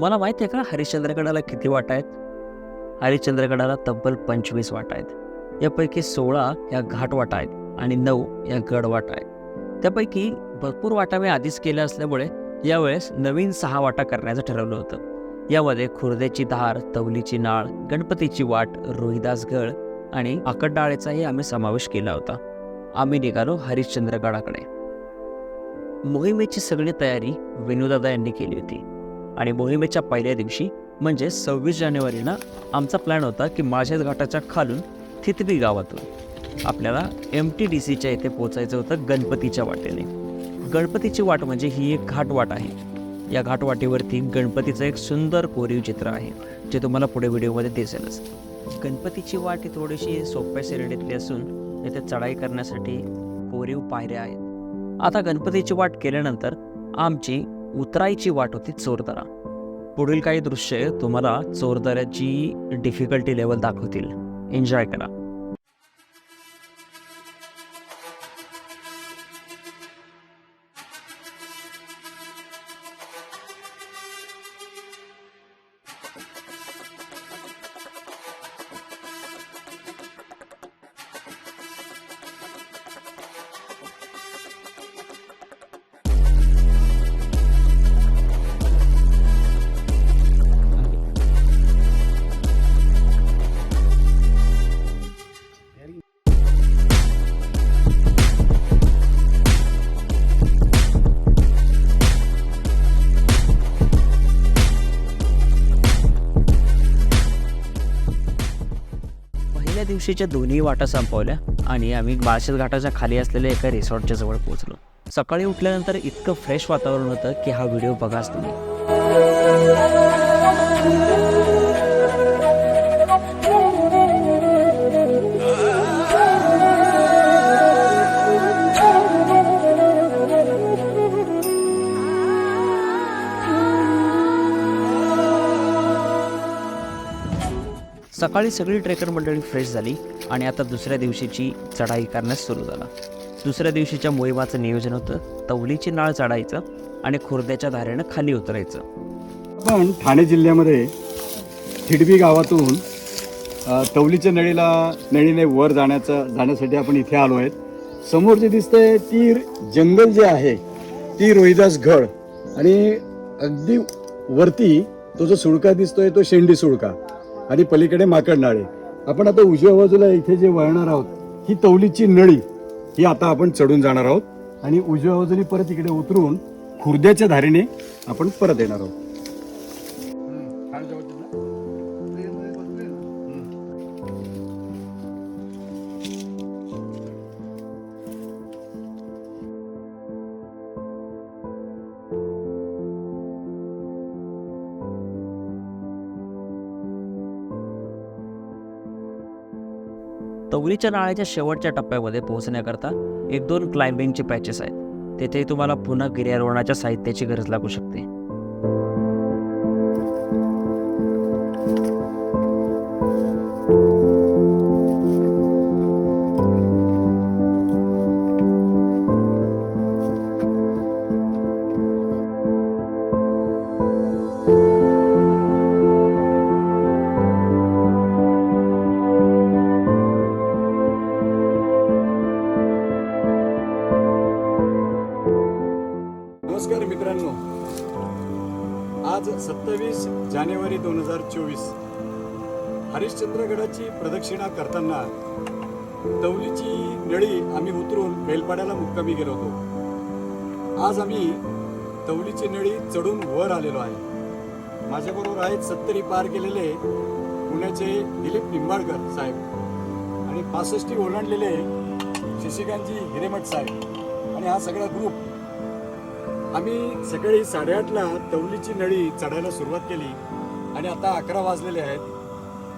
तुम्हाला माहिती आहे का? हरिश्चंद्रगडाला किती वाटा आहेत? हरिश्चंद्रगडाला तब्बल पंचवीस वाटा आहेत. यापैकी सोळा या घाटवाटा आहेत आणि नऊ या गडवाटा आहेत. त्यापैकी भरपूर वाटा मी आधीच केल्या असल्यामुळे यावेळेस नवीन सहा वाटा करण्याचं ठरवलं होतं. यामध्ये खुर्देची धार तवलीची नाळ गणपतीची वाट रोहिदासगड आणि आकडडाळेचाही आम्ही समावेश केला होता. आम्ही निघालो हरिश्चंद्रगडाकडे. मोहिमेची सगळी तयारी विनोदादा यांनी केली होती. आणि मोहिमेच्या पहिल्या दिवशी म्हणजे सव्वीस जानेवारीला आमचा प्लॅन होता की माझ्याच घाटाच्या खालून थितबी गावातून आपल्याला एम टी डी सीच्या इथे पोचायचं होतं गणपतीच्या वाटेने. गणपतीची वाट म्हणजे ही एक घाटवाट आहे. या घाटवाटेवरती गणपतीचं एक सुंदर कोरीव चित्र आहे जे तुम्हाला पुढे व्हिडिओमध्ये दिसेलच. गणपतीची वाट ही थोडीशी सोप्या श्रेणीतली असून तिथे चढाई करण्यासाठी कोरीव पायऱ्या आहेत. आता गणपतीची वाट केल्यानंतर आमची उतरायची वाट होती चोरदरा. पुढील काही दृश्य तुम्हाला चोरदऱ्याची डिफिकल्टी लेवल दाखवतील. एन्जॉय करा. दिवशीच्या दोन्ही वाटा संपवल्या आणि आम्ही बाळशेत घाटाच्या खाली असलेल्या एका रिसॉर्टच्या जवळ पोहोचलो. सकाळी उठल्यानंतर इतकं फ्रेश वातावरण होतं की हा व्हिडिओ बघाच तुम्ही. सकाळी सगळी ट्रेकर मंडळी फ्रेश झाली आणि आता दुसऱ्या दिवशीची चढाई करण्यास सुरू झाला. दुसऱ्या दिवशीच्या मोहिमाचं नियोजन होतं तवलीची नाळ चढायचं आणि खुर्द्याच्या धारेनं खाली उतरायचं. आपण ठाणे जिल्ह्यामध्ये थिडबी गावातून तवलीच्या नळीला नळीने वर जाण्याचं जाण्यासाठी आपण इथे आलो आहेत. समोर जे दिसतंय ती जंगल जे आहे ती रोहिदास घड. आणि अगदी वरती तो जो सुळका दिसतोय तो शेंडी सुळका. आणि पलीकडे माकड नाळे. आपण आता उजव्या बाजूला इथे जे वळणार आहोत ही तवलीची नळी ही आता आपण चढून जाणार आहोत. आणि उजव्या बाजूने परत इकडे उतरून खुर्द्याच्या धारेने आपण परत येणार आहोत. तवरीच्या नाळ्याच्या शेवटच्या टप्प्यामध्ये पोहोचण्याकरता एक दोन क्लाइम्बिंगचे पॅचेस आहेत. तेथे तुम्हाला पुन्हा गिर्यारोहणाच्या साहित्याची गरज लागू शकते. हजार चोवीस. हरिश्चंद्रगडाची प्रदक्षिणा करताना दौलीची नळी आम्ही उतरून बेलपाड्याला मुक्कामी गेलो होतो. आज आम्ही दौलीची नळी चढून वर आलेलो आहे. माझ्याबरोबर आहेत सत्तरी पार केलेले पुण्याचे दिलीप निंबाळकर साहेब आणि पासष्टी ओलांडलेले शशिकांतजी हिरेमठ साहेब. आणि हा सगळा ग्रुप आम्ही सकाळी साडेआठला तवलीची नळी चढायला सुरुवात केली. आणि आता अकरा वाजलेले आहेत.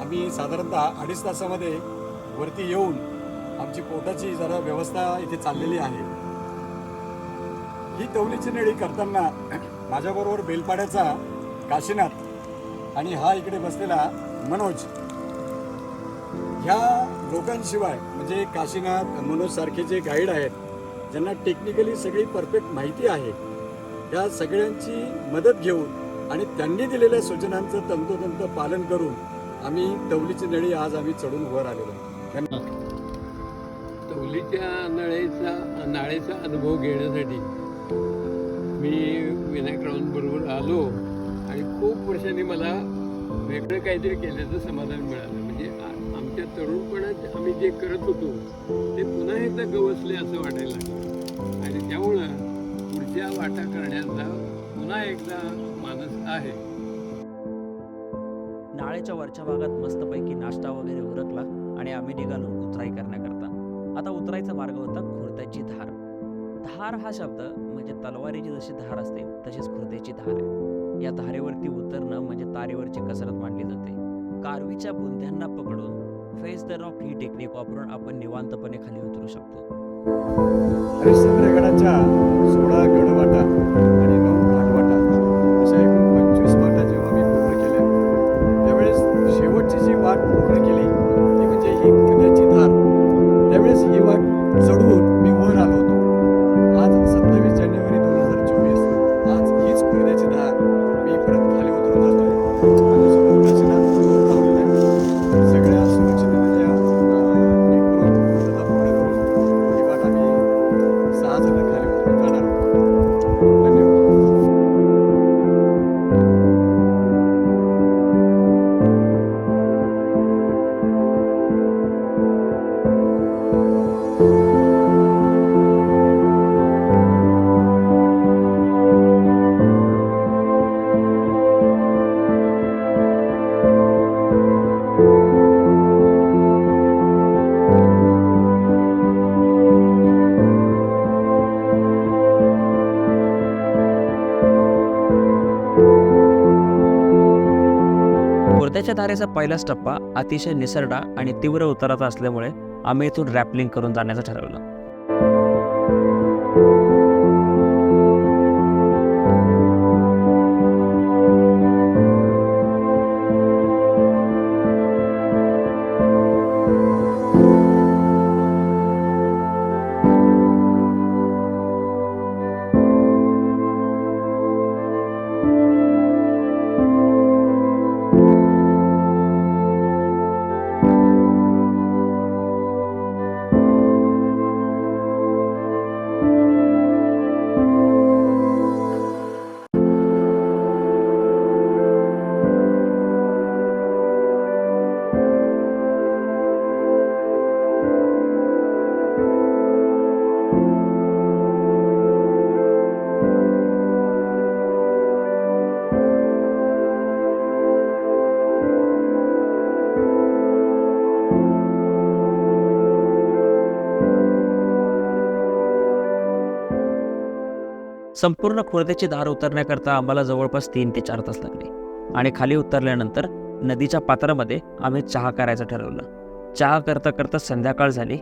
आम्ही साधारणतः अडीच तासामध्ये वरती येऊन आमची पोटाची जरा व्यवस्था इथे चाललेली आहे. ही तवलीची नेळी करताना माझ्याबरोबर बेलपाड्याचा काशीनाथ आणि हा इकडे बसलेला मनोज ह्या लोकांशिवाय म्हणजे काशीनाथ मनोज सारखे जे गाईड आहेत ज्यांना टेक्निकली सगळी परफेक्ट माहिती आहे त्या सगळ्यांची मदत घेऊन आणि त्यांनी दिलेल्या सूचनांचं तंतोतंत पालन करून आम्ही तवलीची नळी आज आम्ही चढून वर आलेलो आहे. तवलीच्या नळेचा नाळेचा अनुभव घेण्यासाठी मी विनायकरावांबरोबर आलो आणि खूप वर्षांनी मला वेगळं काहीतरी केल्याचं समाधान मिळालं म्हणजे आमच्या तरुणपणात आम्ही जे करत होतो ते पुन्हा एकदा गवसले असं वाटायला लागलं आणि त्यामुळं पुढच्या वाटा करण्याचा पुन्हा एकदा मानस आहे. नाळेच्या वरच्या भागात मस्तपैकी नाश्ता वगैरे उरकला आणि आम्ही निघालो उतराई करण्याकरता. आता उतरायचा मार्ग होता खुर्द्याची धार. धार हा शब्द म्हणजे तलवारीची जशी धार असते तशीच खुर्द्याची धार आहे. या धारेवरती उतरणं म्हणजे तारेवरची कसरत मानली जाते. कारवीच्या बुंध्यांना पकडून फेस द रॉक ही टेक्निक वापरून आपण निवांतपणे खाली उतरू शकतो. हरिश्चंद्रगडाच्या सोळा गडवाटा आणि नऊ खुर्द्याच्या धारेचा पहिलाच टप्पा अतिशय निसरडा आणि तीव्र उताराचा असल्यामुळे आम्ही इथून रॅपलिंग करून जाण्याचं ठरवलं. संपूर्ण खुर्द्याची धार उतरण्याकरता आम्हाला जवळपास तीन ते चार तास लागले. आणि खाली उतरल्यानंतर नदीच्या पात्रामध्ये आम्ही चहा करायचं ठरवलं. चहा करता करता संध्याकाळ झाली.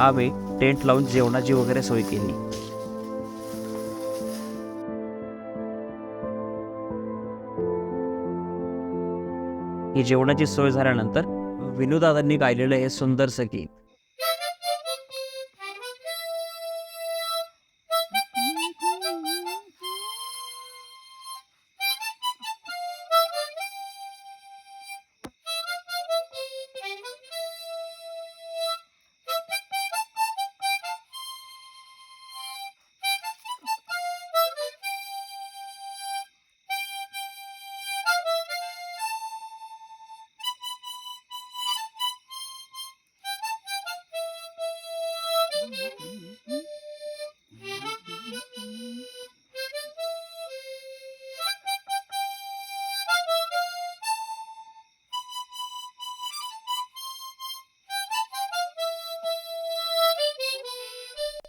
आम्ही टेंट लावून जेवणाची वगैरे सोय केली. ही जेवणाची सोय झाल्यानंतर विनोदादांनी गायलेलं हे सुंदरसं गीत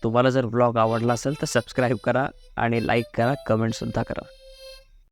तुम्हाला जर ब्लॉग आवडला असेल तर सबस्क्राईब करा आणि लाईक करा कमेंटसुद्धा करा.